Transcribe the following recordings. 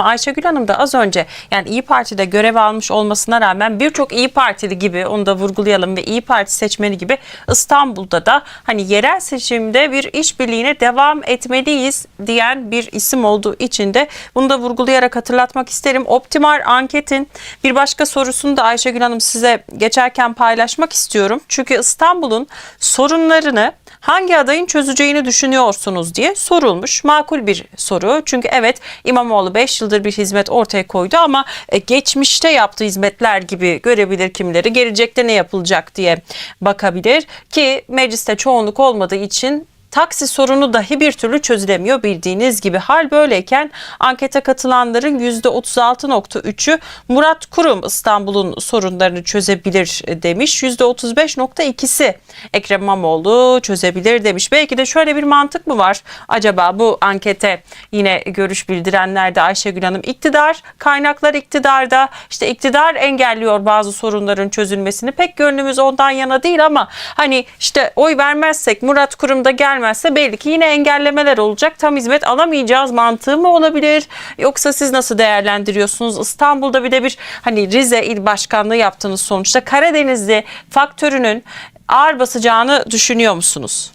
Ayşegül Hanım da az önce yani İyi Parti'de görev almış olmasına rağmen birçok İyi Partili gibi onu da vurgulayalım ve İyi Parti seçmeni gibi İstanbul'da da hani yerel seçimde bir işbirliğine devam etmeliyiz diyen bir isim olduğu için de bunu da vurgulayarak hatırlatmak isterim. Optimal anketin bir başka sorusunu da Ayşegül Hanım size geçerken paylaşmak istiyorum. Çünkü İstanbul'un sorunlarını hangi adayın çözeceğini düşünüyorsunuz diye sorulmuş. Makul bir soru. Çünkü evet İmamoğlu 5 yıldır bir hizmet ortaya koydu ama e, geçmişte yaptığı hizmetler gibi görebilir kimleri. Gelecekte ne yapılacak diye bakabilir ki mecliste çoğunluk olmadığı için taksi sorunu dahi bir türlü çözülemiyor bildiğiniz gibi. Hal böyleyken ankete katılanların %36.3'ü Murat Kurum İstanbul'un sorunlarını çözebilir demiş. %35.2'si Ekrem İmamoğlu çözebilir demiş. Belki de şöyle bir mantık mı var acaba bu ankete yine görüş bildirenler de Ayşegül Hanım iktidar kaynaklar iktidarda işte iktidar engelliyor bazı sorunların çözülmesini pek gönlümüz ondan yana değil ama hani işte oy vermezsek Murat Kurum da gelmezse belli ki yine engellemeler olacak tam hizmet alamayacağız mantığı mı olabilir yoksa siz nasıl değerlendiriyorsunuz İstanbul'da bir de bir hani Rize il başkanlığı yaptığınız sonuçta Karadenizli faktörünün ağır basacağını düşünüyor musunuz?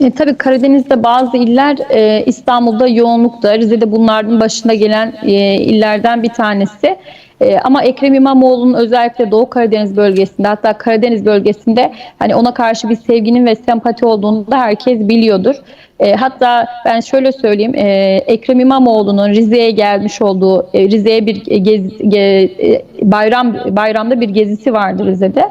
E, tabii Karadeniz'de bazı iller e, İstanbul'da yoğunlukta. Rize'de bunların başında gelen e, illerden bir tanesi. E, ama Ekrem İmamoğlu'nun özellikle Doğu Karadeniz bölgesinde hatta Karadeniz bölgesinde hani ona karşı bir sevginin ve sempati olduğunu da herkes biliyordur. E, hatta ben şöyle söyleyeyim e, Ekrem İmamoğlu'nun Rize'ye gelmiş olduğu e, Rize'ye bir gez, ge- e, bayram bayramda bir gezisi vardı Rize'de.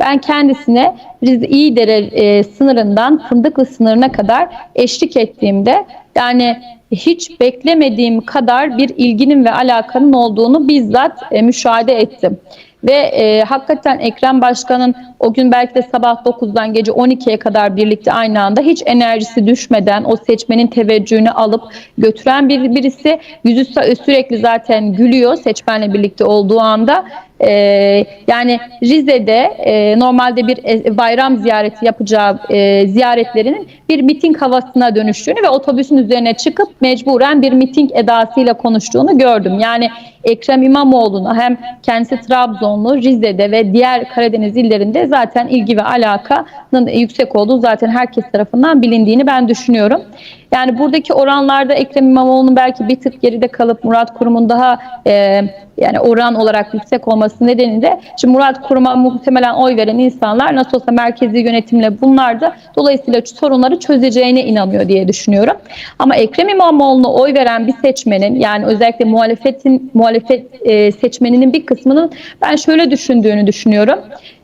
Ben kendisine Rize İyidere e, sınırından Fındıklı sınırına kadar eşlik ettiğimde yani hiç beklemediğim kadar bir ilginin ve alakanın olduğunu bizzat e, müşahede ettim. Ve e, hakikaten Ekrem Başkan'ın o gün belki de sabah 9'dan gece 12'ye kadar birlikte aynı anda hiç enerjisi düşmeden o seçmenin teveccühünü alıp götüren bir birisi. Yüzü sü- sürekli zaten gülüyor seçmenle birlikte olduğu anda. E, yani Rize'de e, normalde bir e, bayram ziyareti yapacağı e, ziyaretlerinin bir miting havasına dönüştüğünü ve otobüsün üzerine çıkıp mecburen bir miting edasıyla konuştuğunu gördüm. Yani Ekrem İmamoğlu'na hem kendisi Trabzonlu, Rize'de ve diğer Karadeniz illerinde zaten ilgi ve alakanın yüksek olduğu zaten herkes tarafından bilindiğini ben düşünüyorum. Yani buradaki oranlarda Ekrem İmamoğlu'nun belki bir tık geride kalıp Murat Kurum'un daha e, yani oran olarak yüksek olması nedeniyle şimdi Murat Kurum'a muhtemelen oy veren insanlar nasıl olsa merkezi yönetimle bunlar da dolayısıyla sorunları çözeceğine inanıyor diye düşünüyorum. Ama Ekrem İmamoğlu'na oy veren bir seçmenin yani özellikle muhalefetin muhalefet e, seçmeninin bir kısmının ben şöyle düşündüğünü düşünüyorum.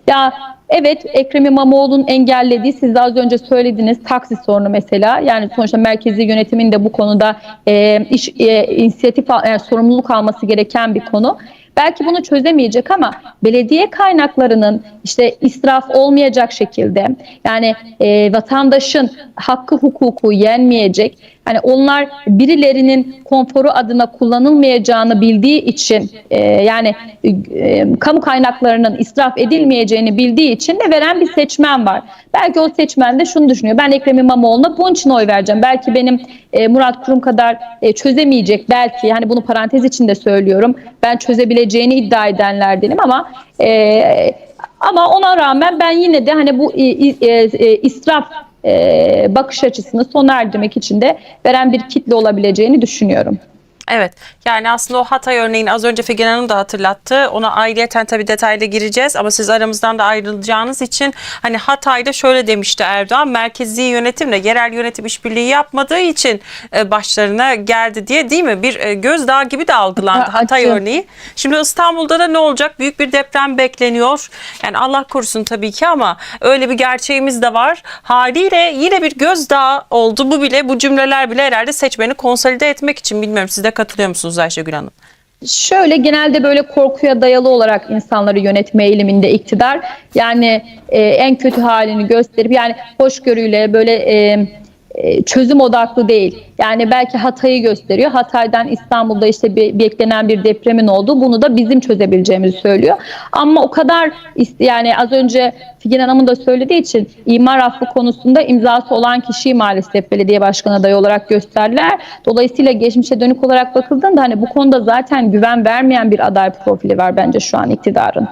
Ya Evet Ekrem İmamoğlu'nun engellediği siz de az önce söylediniz taksi sorunu mesela yani sonuçta merkezi yönetimin de bu konuda e, iş e, inisiyatif yani sorumluluk alması gereken bir konu. Belki bunu çözemeyecek ama belediye kaynaklarının işte israf olmayacak şekilde yani e, vatandaşın hakkı hukuku yenmeyecek. Hani onlar birilerinin konforu adına kullanılmayacağını bildiği için e, yani e, kamu kaynaklarının israf edilmeyeceğini bildiği için de veren bir seçmen var. Belki o seçmen de şunu düşünüyor. Ben Ekrem İmamoğlu'na bunun için oy vereceğim. Belki benim e, Murat Kurum kadar e, çözemeyecek belki yani bunu parantez içinde söylüyorum. Ben çözebileceğini iddia edenlerdenim ama e, ama ona rağmen ben yine de hani bu e, e, e, israf bakış açısını sona erdirmek için de veren bir kitle olabileceğini düşünüyorum. Evet yani aslında o Hatay örneğini az önce Figen Hanım da hatırlattı. Ona ayrıyeten tabii detaylı gireceğiz ama siz aramızdan da ayrılacağınız için hani Hatay'da şöyle demişti Erdoğan merkezi yönetimle yerel yönetim işbirliği yapmadığı için e, başlarına geldi diye değil mi? Bir e, gözdağı gibi de algılandı Ha, Hatay acı. örneği. Şimdi İstanbul'da da ne olacak? Büyük bir deprem bekleniyor. Yani Allah korusun tabii ki ama öyle bir gerçeğimiz de var. Haliyle yine bir gözdağı oldu. Bu bile bu cümleler bile herhalde seçmeni konsolide etmek için bilmiyorum siz de katılıyor musunuz Ayşegül Hanım? Şöyle genelde böyle korkuya dayalı olarak insanları yönetme eğiliminde iktidar. Yani e, en kötü halini gösterip yani hoşgörüyle böyle e, çözüm odaklı değil. Yani belki Hatay'ı gösteriyor. Hatay'dan İstanbul'da işte bir, beklenen bir depremin olduğu bunu da bizim çözebileceğimizi söylüyor. Ama o kadar yani az önce Figen Hanım'ın da söylediği için imar affı konusunda imzası olan kişiyi maalesef belediye başkanı adayı olarak gösterdiler. Dolayısıyla geçmişe dönük olarak bakıldığında hani bu konuda zaten güven vermeyen bir aday profili var bence şu an iktidarın.